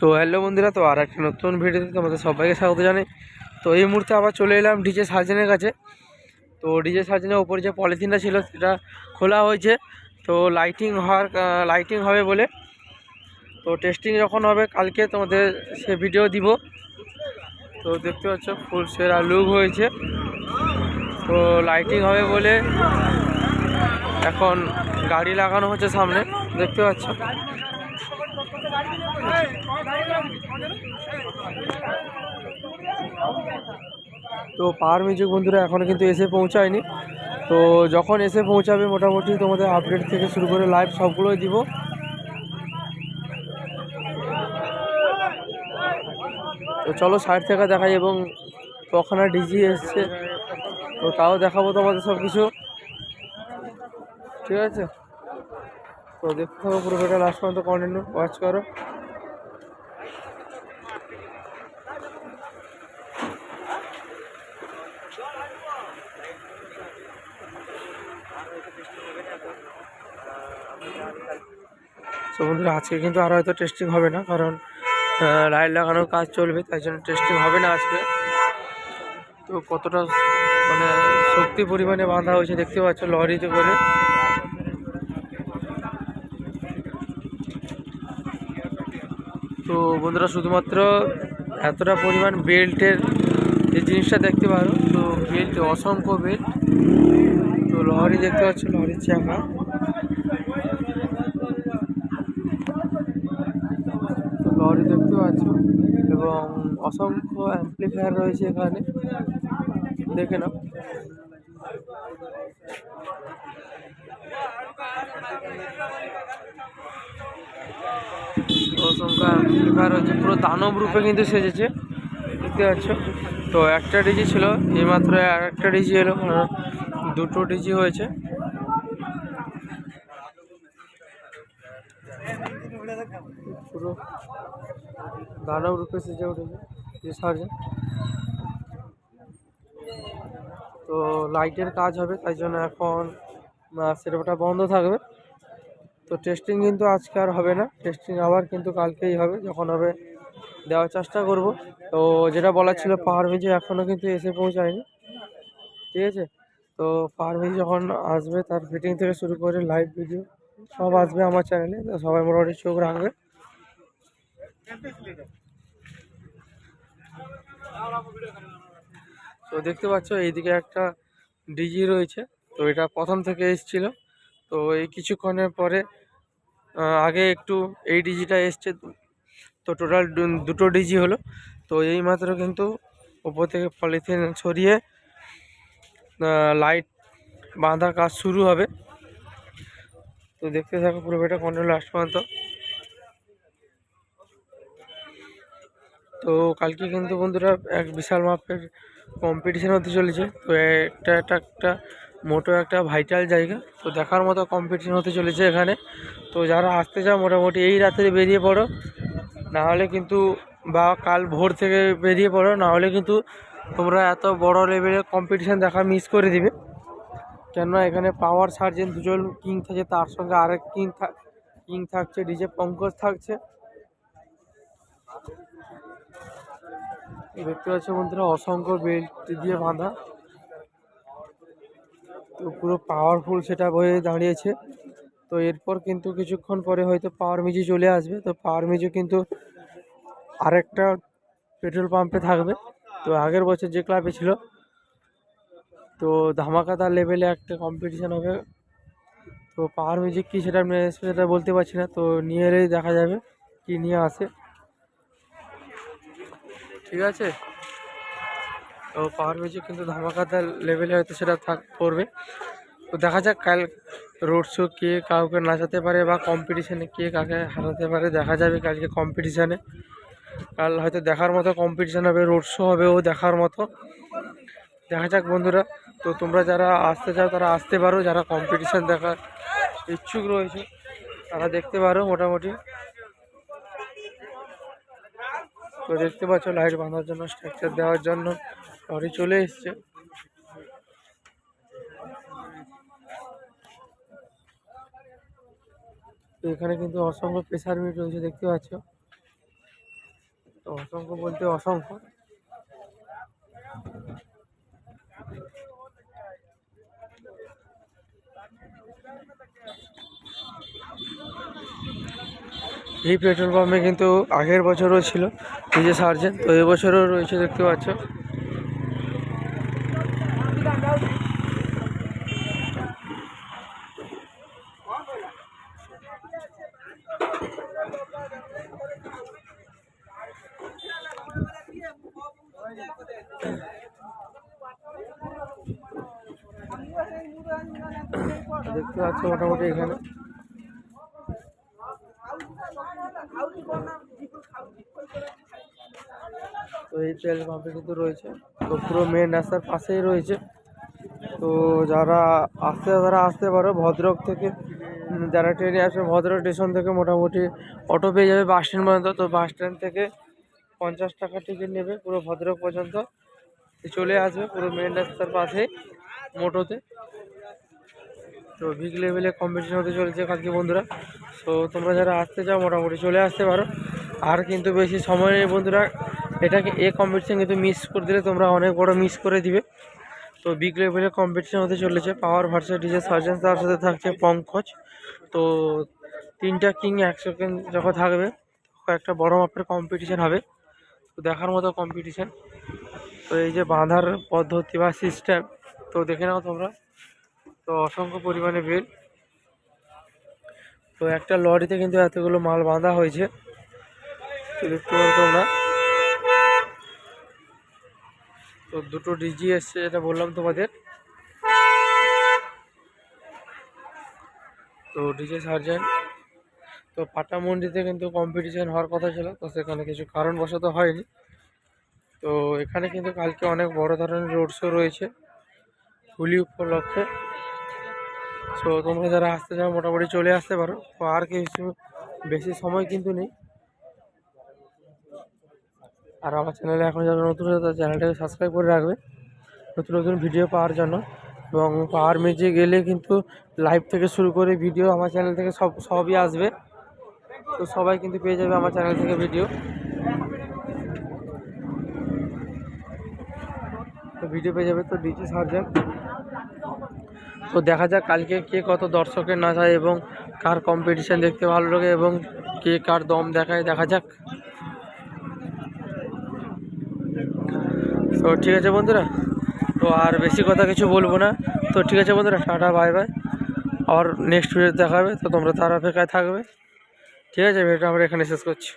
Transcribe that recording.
So hello বন্ধুরা, তো আর একটা নতুন ভিডিওতে তোমাদের সবাইকে স্বাগত জানাই। তো এই মুহূর্তে আবার চলে এলাম ডিজে সার্জেনের কাছে। তো ডিজে সার্জেনের ওপরে যে পলিথিনটা ছিল, সেটা খোলা হয়েছে। তো লাইটিং হওয়ার লাইটিং হবে বলে। তো টেস্টিং যখন হবে, কালকে তোমাদের সে ভিডিও দিব। তো দেখতে পাচ্ছ, ফুল সেরা লুক হয়েছে। তো লাইটিং হবে বলে এখন গাড়ি লাগানো হচ্ছে সামনে, দেখতে পাচ্ছ। তো পাওয়ার মিউজিক বন্ধুরা এখনও কিন্তু এসে পৌঁছায়নি। তো যখন এসে পৌঁছাবে মোটামুটি তোমাদের আপডেট থেকে শুরু করে লাইভ সবগুলোই দিব। তো চলো সাইড থেকে দেখাই এবং ওখানে ডিজি এসছে। তো তাও দেখাবো তোমাদের সব কিছু ঠিক আছে? তো দেখতে থাকো পুরো লাস্ট পর্যন্ত কন্টিনিউ ওয়াচ করো। তো বন্ধুরা, আজকে কিন্তু আর হয়তো টেস্টিং হবে না, কারণ লাইট লাগানোর কাজ চলবে, তাই জন্য টেস্টিং হবে না আজকে। তো কতটা মানে শক্তি পরিমাণে বাঁধা হয়েছে দেখতে পাচ্ছ, লরিতে করে। তো বন্ধুরা, শুধুমাত্র এতটা পরিমাণ বেল্টের যে জিনিসটা দেখতে পারো, তো বেল্ট অসংখ্য বেল্ট তো লরি দেখতে পাচ্ছ লরির চাকা। তো লরি দেখতে পাচ্ছ এবং অসংখ্য অ্যাম্পলিফায়ার রয়েছে এখানে। দেখে নাও। অসংখ্য রয়েছে, পুরো দানব রূপে কিন্তু সেজেছে। দেখতে পাচ্ছ? তো একটা ডিজি ছিল, এইমাত্র আর একটা ডিজি এলো। দুটো ডিজি হয়েছে। রূপে উঠেছে তো লাইটের কাজ হবে, তাই জন্য এখন সেটা বন্ধ থাকবে। তো টেস্টিং কিন্তু আজকে আর হবে না। টেস্টিং আবার কিন্তু কালকেই হবে, যখন হবে দেওয়ার চেষ্টা করব। তো যেটা বলার ছিল পাহাড় ভিজে এখনও কিন্তু এসে পৌঁছায়নি। ঠিক আছে? তো ভিজে যখন আসবে তার ফিটিং থেকে শুরু করে লাইভ ভিডিও সব আসবে আমার চ্যানেলে তো সবাই মোটামুটি চোখ রাখবে তো দেখতে পাচ্ছ, এইদিকে একটা ডিজি রয়েছে। তো এটা প্রথম থেকে এসছিল। তো এই কিছুক্ষণের পরে আগে একটু এই ডিজিটা এসছে। তো টোটাল দুটো ডিজি হলো। তো এই মাত্র কিন্তু ওপর থেকে পলিথিন ছড়িয়ে লাইট বাঁধা কাজ শুরু হবে। তো দেখতে থাকো পুরো এটা কন্ট্রোল লাস্ট পর্যন্ত। তো কালকে কিন্তু বন্ধুরা এক বিশাল মাপের কম্পিটিশান হতে চলেছে। তো একটা একটা একটা মোটো একটা ভাইটাল জায়গা। তো দেখার মতো কম্পিটিশান হতে চলেছে এখানে। তো যারা আসতে চাও মোটামুটি এই রাতে বেরিয়ে পড়ো। না হলে কিন্তু বা কাল ভোর থেকে বেরিয়ে পড়ো। না হলে কিন্তু তোমরা এত বড় লেভেলের কম্পিটিশান দেখা মিস করে দিবে। কেননা এখানে পাওয়ার সার্জেন দুজন কিং থাকে, তার সঙ্গে আরেক কিং কিং থাকছে ডিজে পঙ্কজ থাকছে। দেখতে পাচ্ছ বন্ধুরা, অসংখ্য বেল্ট দিয়ে বাঁধা। তো পুরো পাওয়ারফুল সেটা হয়ে দাঁড়িয়েছে। তো এরপর কিন্তু কিছুক্ষণ পরে হয়তো পাওয়ার মিজি চলে আসবে। তো পাওয়ার মিজি কিন্তু আরেকটা পেট্রোল পাম্পে থাকবে। তো আগের বছর যে ক্লাবে ছিল, তো ধামাকাদার লেভেলে একটা কম্পিটিশান হবে। তো পাওয়ার মিউজিক কী সেটা আমি সেটা বলতে পারছি না, তো নিয়ে এলেই দেখা যাবে কি নিয়ে আসে। ঠিক আছে? তো পাওয়ার মিউজিক কিন্তু ধামাকাদার লেভেলে হয়তো সেটা থাক করবে তো দেখা যাক কাল রোড শো কে কাউকে নাচাতে পারে বা কম্পিটিশানে কে কাকে হারাতে পারে, দেখা যাবে কালকে কম্পিটিশানে কাল হয়তো দেখার মতো কম্পিটিশান হবে রোড শো হবে, ও দেখার মতো। দেখা যাক বন্ধুরা। তো তোমরা যারা আসতে চাও, তারা আসতে পারো। যারা কম্পিটিশান দেখার ইচ্ছুক রয়েছে, তারা দেখতে পারো মোটামুটি। তো দেখতে পাচ্ছ লাইট বাঁধার জন্য স্ট্রাকচার দেওয়ার জন্য লরি চলে এসছে। এখানে কিন্তু অসংখ্য প্রেসার মিট রয়েছে, দেখতে পাচ্ছ। অসংখ্য বলতে অসংখ্য। এই পেট্রোল পাম্পে কিন্তু আগের বছরও ছিল নিজে সার্জেন্ট তো এবছরও রয়েছে দেখতে পাচ্ছ। দেখতে পাচ্ছ মোটামুটি এখানে। তো এই তেল পাম্পে কিন্তু রয়েছে। তো পুরো মেন রাস্তার পাশেই রয়েছে। তো যারা আসতে তারা আসতে পারো, ভদ্রক থেকে যারা ট্রেনে আসবে, ভদ্রক স্টেশন থেকে মোটামুটি অটো পেয়ে যাবে বাস স্ট্যান্ড পর্যন্ত। তো বাস স্ট্যান্ড থেকে পঞ্চাশ টাকা টিকিট নেবে পুরো ভদ্রক পর্যন্ত। চলে আসবে পুরো মেন রাস্তার পাশে মোটোতে। তো বিগ লেভেলে কম্পিটিশন হতে চলেছে কালকে বন্ধুরা। তো তোমরা যারা আসতে চাও, মোটামুটি চলে আসতে পারো। আর কিন্তু বেশি সময় নেই বন্ধুরা, এটাকে এ কম্পিটিশন কিন্তু মিস করে দিলে তোমরা অনেক বড় মিস করে দিবে। তো বিগ লেভেলে কম্পিটিশন হতে চলেছে। পাওয়ার ভার্সেস ডিজে সার্জেন্স তার সাথে থাকছে পঙ্কজ। তো তিনটা কিং একসঙ্গে যখন থাকবে একটা বড় মাপের কম্পিটিশন হবে। তো দেখার মতো কম্পিটিশন তো এই যে বাঁধার পদ্ধতি বা সিস্টেম তো দেখে নাও তোমরা। তো অসংখ্য পরিমাণে ভিড়। তো একটা লরিতে কিন্তু এতগুলো মাল বাঁধা হয়েছে। তো তোমরা। তো দুটো ডিজি এসছে এটা বললাম তোমাদের। তো ডিজে সার্জেন্ট। তো পাটামন্ডিতে কিন্তু কম্পিটিশন হওয়ার কথা ছিল, তো সেখানে কিছু কারণবশত হয়নি। তো এখানে কিন্তু কালকে অনেক বড় ধরনের রোড শো রয়েছে। হোলি উপলক্ষে। সো তোমরা যারা আসতে চাও, মোটামুটি চলে আসতে পারো। তো আর কিছু বেশি সময় কিন্তু নেই। আর আমার চ্যানেলে এখন যারা নতুন চ্যানেলটাকে সাবস্ক্রাইব করে রাখবে। নতুন নতুন ভিডিও পাওয়ার জন্য। এবং পাওয়ার মেজে গেলে কিন্তু লাইভ থেকে শুরু করে ভিডিও আমার চ্যানেল থেকে সব, সবই আসবে। তো সবাই কিন্তু পেয়ে যাবে আমার চ্যানেল থেকে ভিডিও তো ভিডিও পেয়ে যাবে তো ডিজি সার্জেন্ট তো দেখা যাক কালকে কে কত দর্শকের না যায় এবং কার কম্পিটিশন দেখতে ভালো লাগে এবং কে কার দম দেখায়, দেখা যাক। তো ঠিক আছে বন্ধুরা, তো আর বেশি কথা কিছু বলব না। তো ঠিক আছে বন্ধুরা, টাটা বাই বাই আবার নেক্সট ভিডিও দেখাবে, তো তোমরা তার অপেক্ষায় থাকবে। ঠিক আছে ভিডিওটা আমরা এখানে শেষ করছি।